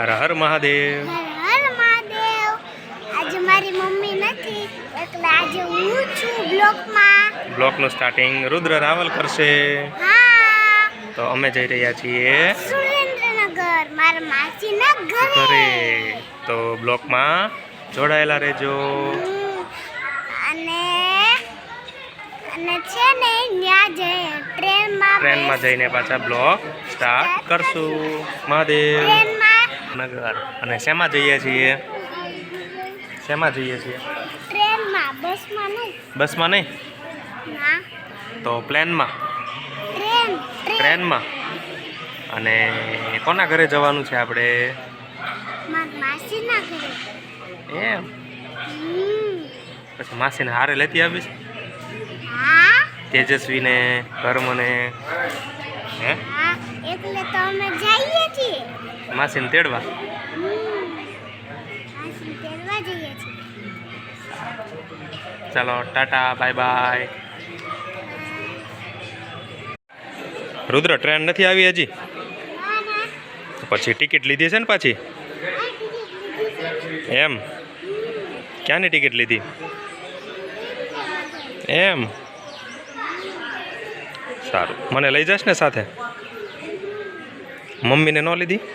હર હર મહાદેવ. હર હર મહાદેવ. આજે મારી મમ્મી નથી એટલે આજે હું છું બ્લોકમાં. બ્લોકનું સ્ટાર્ટિંગ રુદ્ર રાવલ કરશે. હા. તો અમે જઈ રહ્યા છીએ સુરેન્દ્રનગર મારા માસીના ઘરે. તો બ્લોકમાં જોડાયેલા રહેજો. અને અને છે ને ત્યાં જઈ ટ્રેનમાં ટ્રેનમાં જઈને પાછા બ્લોક સ્ટાર્ટ કરશું. મહાદેવ. નગર. અને શેમાં જઈએ છીએ? શેમાં જઈએ છીએ? ટ્રેનમાં બસમાં નહીં. બસમાં નહીં? તો પ્લેનમાં? Train train. ટ્રેનમાં. અને કોના ઘરે જવાનું છે આપણે? એમ? પછી માસીને હારે લેતી આવીશ? તેજસ્વીને કર્મને? હે એટલે તો અમે જઈએ છીએ. માસીને તેડવા. ચાલો tata bye bye. Rudra train નથી આવી હજી. પછી ટિકિટ લીધી છે ને પાછી. એમ? ક્યાંની ટિકિટ લીધી? એમ? સારું. મને લઈ જશ ને સાથે? મમ્મીને ન લીધી કમર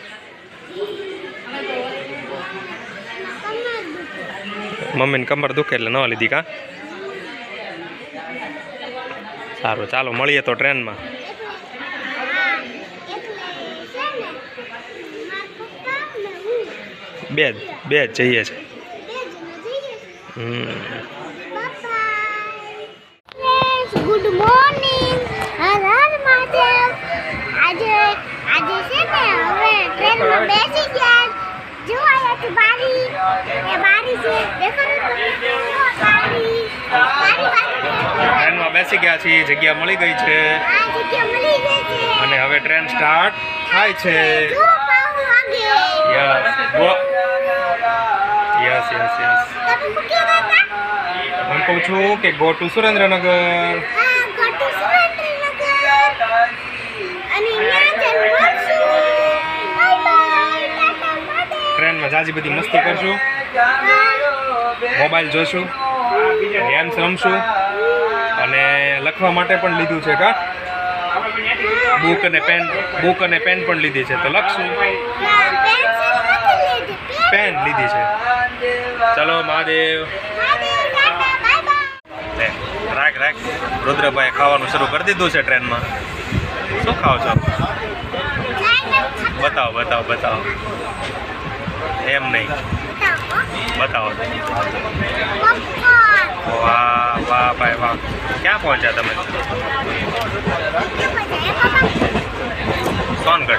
દુખે. મમ્મીને કમર દુખે એટલે ન લીધી કા? સારું, ચાલો, મળીએ તો ટ્રેનમાં. બે જ બે જ જઈએ છે. ગુડ બેસી ગયા. જો અહીંયાથી બારી. ટ્રેનમાં બેસી ગયા છીએ. જગ્યા મળી ગઈ છે. અને હવે ટ્રેન સ્ટાર્ટ થાય છે. Yes yes yes. હું કહું છું કે ગો ટુ સુરેન્દ્રનગર. ટ્રેનમાં જાજી બધી મસ્તી કરશું મોબાઈલ જોશું ધ્યાન રમશું અને લખવા માટે પણ લીધું છે કા? બુક અને પેન બુક અને પેન પણ લીધી છે. તો લખશું. પેન લીધી છે. ચલો મહાદેવ. રાખ રાખ. રુદ્રભાઈ ખાવાનું શરૂ કરી દીધું છે ટ્રેનમાં. શું ખાઓ છો? બતાવો બતાવો બતાવો. એમ નહીં. બતાવો. વાહ વાહ ભાઈ, વાહ. ક્યાં પહોંચ્યા તમે? સોનગઢ.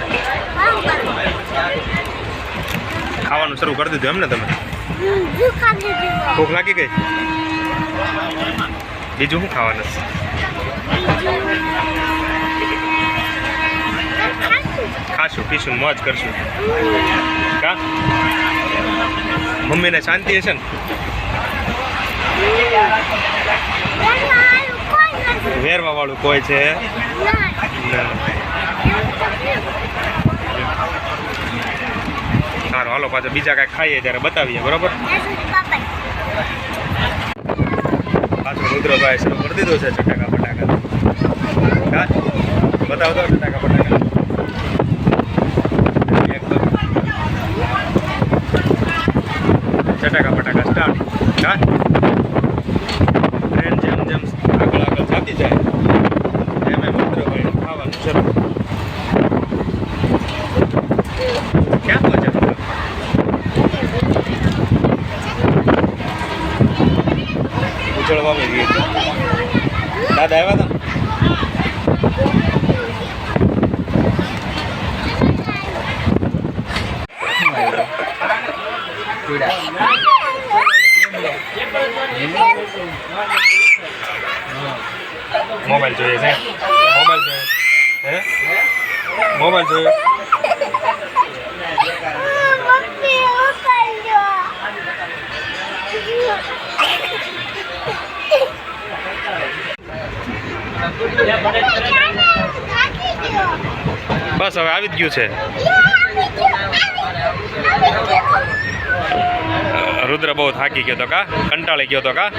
ખાવાનું શરૂ કરી દીધું એમ ને તમે? ભૂખ લાગી ગઈ? બીજું શું ખાવાનું? ખાશું, પીશું, મોજ કરશું. કા? મમ્મીને શાંતિ હશે ને? વેરવા વાળું કોઈ છે. સારું, હાલો, પાછા બીજા કાંઈ ખાઈએ ત્યારે બતાવીએ, બરોબર? પાછો રુદ્રભાઈ શરૂ કરી દીધો છે, ચટાકા ફટાકા બતાવતો ચટાકા ફટાકા ચટાકા ફટાકા સ્ટાર્ટ હા? ટ્રેન જેમ જેમ આગળ આગળ થતી જાય, એમ એમ રુદ્રભાઈ ખાવાનું શરૂ ક્યાં પહોંચ્યા દાદા હતા મોબાઈલ જોઈએ છે મોબાઈલ જોઈએ હે મોબાઈલ જોઈએ બસ હવે આવી જ ગયું છે. રુદ્ર બહુ થાકી ગયો તો કા? કંટાળી ગયો તો કા?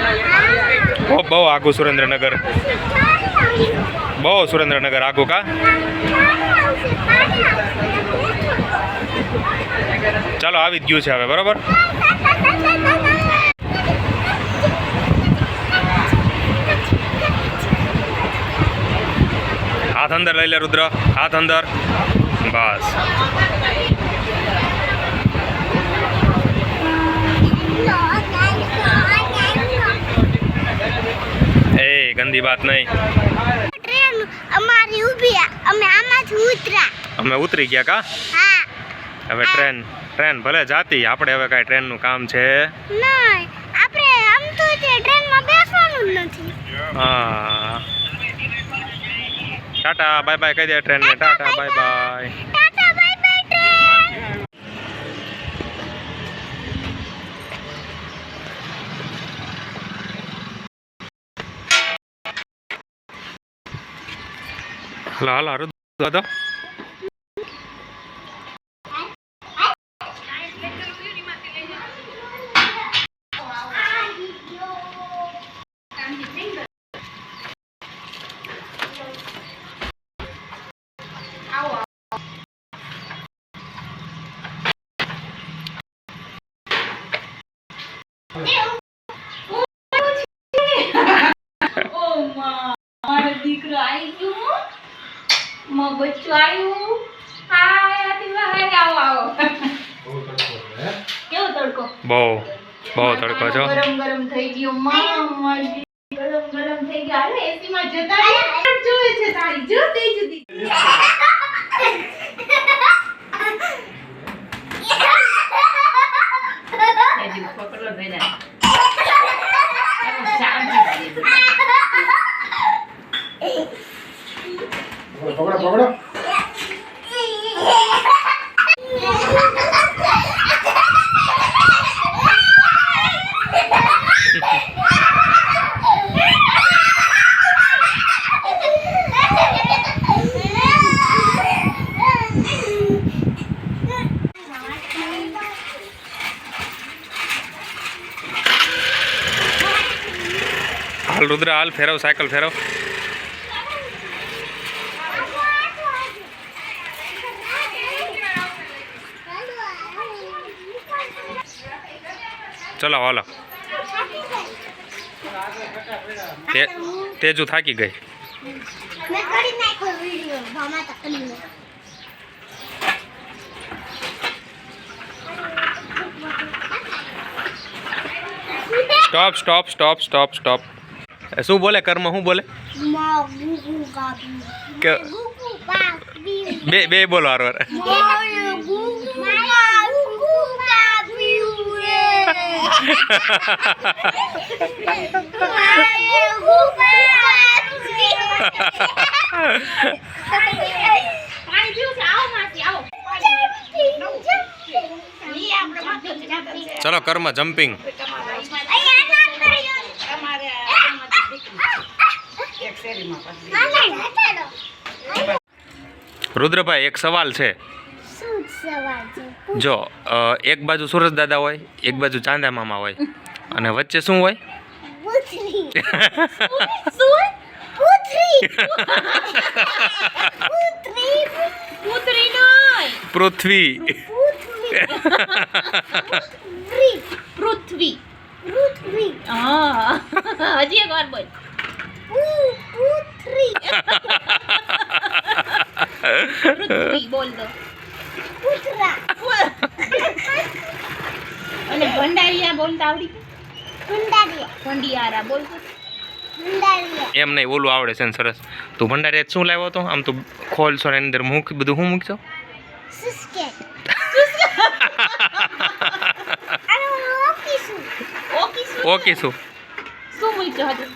બહુ આઘું સુરેન્દ્રનગર. બહુ સુરેન્દ્રનગર આઘું કા? ચાલો આવી જ ગયું છે હવે, બરોબર? હાથ અંદર લઈ લે રુદ્ર, હાથ અંદર. બસ. ગંદી વાત નહીં. ટ્રેન અમારી ઊભી અમે આમાંથી ઉતરા અમે ઉતરી ગયા કા? હા. હવે ટ્રેન ટ્રેન ભલે જાતી આપણે હવે કાંઈ ટ્રેનનું કામ છે. નહીં. આપણે આમ તો તે ટ્રેનમાં બેસવાનું જ નથી. હા. ટાટા બાય બાય કહી દે ટ્રેનને. ટાટા બાય બાય બાય હાલો હાલો હાલો દાદા માં મારો દીકરો આવી ગયો માં બચ્ચું આવ્યું હાય આતી બહાર આવો આવો. કેવો તડકો? બહુ બહુ તડકો છો ગરમ ગરમ થઈ ગયો માં ગરમ ગરમ થઈ ગયો. અરે એસી માં જતા રહો. જોવે છે તારી જુદી જુદી. હજી પકડો બેટા શાંતિ પકડો પકડો હાલ રુદ્ર હાલ ફેરવ સાયકલ ફેરવ ચલો હાલો તે તેજુ થાકી ગઈ મેં કરી નાખ્યો વિડિયો ભામા તકલીને stop stop stop stop stop શું બોલે કર્મ શું બોલે મા ગુગુ ગાબી કે ગુગુ ગાબી બે બે બોલો હારો હારે. મોય ગુગુ મા ગુગુ ગાબી ઉરે માય ગુગુ ગાબી પાણી પીવું છે આવો માસી આવો ઈ આપણે માથે જતા છે ચલો કર્મ જમ્પિંગ. રુદ્રભાઈ એક સવાલ છે. શું સવાલ છે? જો એક બાજુ સુરજ દાદા હોય એક બાજુ ચાંદા મામા હોય. અને વચ્ચે શું હોય? પૃથ્વી. પૃથ્વી. પૃથ્વી હજી એક વાર બોલ પૃથ્વી બોલ દો પૂતરા. અને ભંડારીયા બોલતા આવડી ભંડારીયા. ભંડિયારા બોલતો એમ નહીં ઓલું આવડે છે ને સરસ. તું ભંડારી શું લાવ્યો હતો? આમ તું ખોલશો ને એની અંદર મૂક બધું હું મૂકશો? ઓકી શું શું શું મૂક્યો હતું?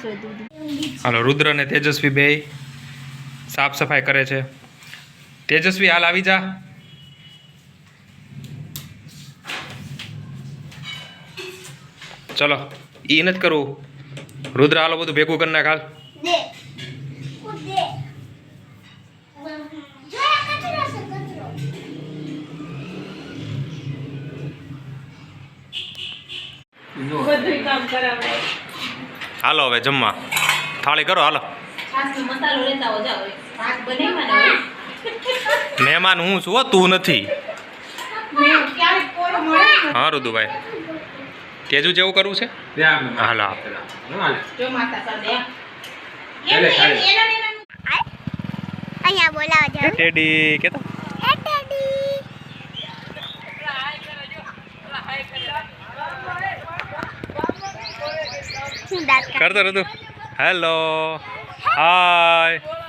શું હાલો રુદ્ર અને તેજસ્વી બે સાફ સફાઈ કરે છે. તેજસ્વી હાલ આવી જા. ચલો એ નથી કરવું. રુદ્ર હાલો બધું ભેગું કરી નાખ હાલ. હાલો હવે જમવા. થાળી કરો હાલો. મહેમાન હું છું તું નથી. હા રુદુભાઈ. કેજુ જેવું કરવું છે? હાલા. અહીંયા બોલાવા જાવ કરતો રતું હેલો. હાય.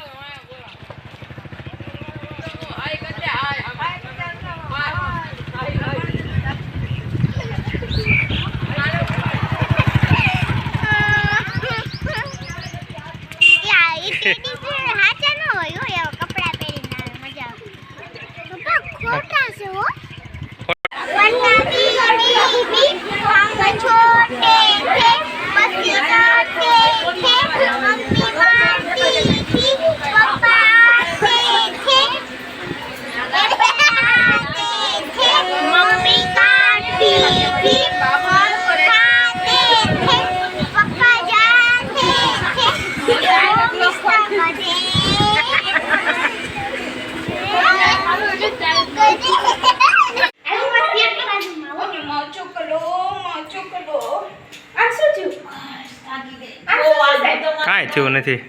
થયું નથી.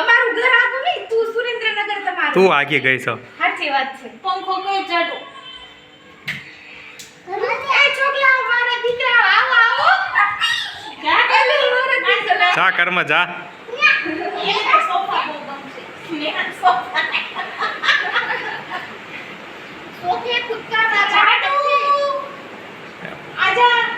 અમારું ઘર આગું નહીં તું સુરેન્દ્રનગર તમારું. તું આગી ગઈ છો. સાચી વાત છે. પંખો કયો ચાડો? જા કર્મ જા આજા.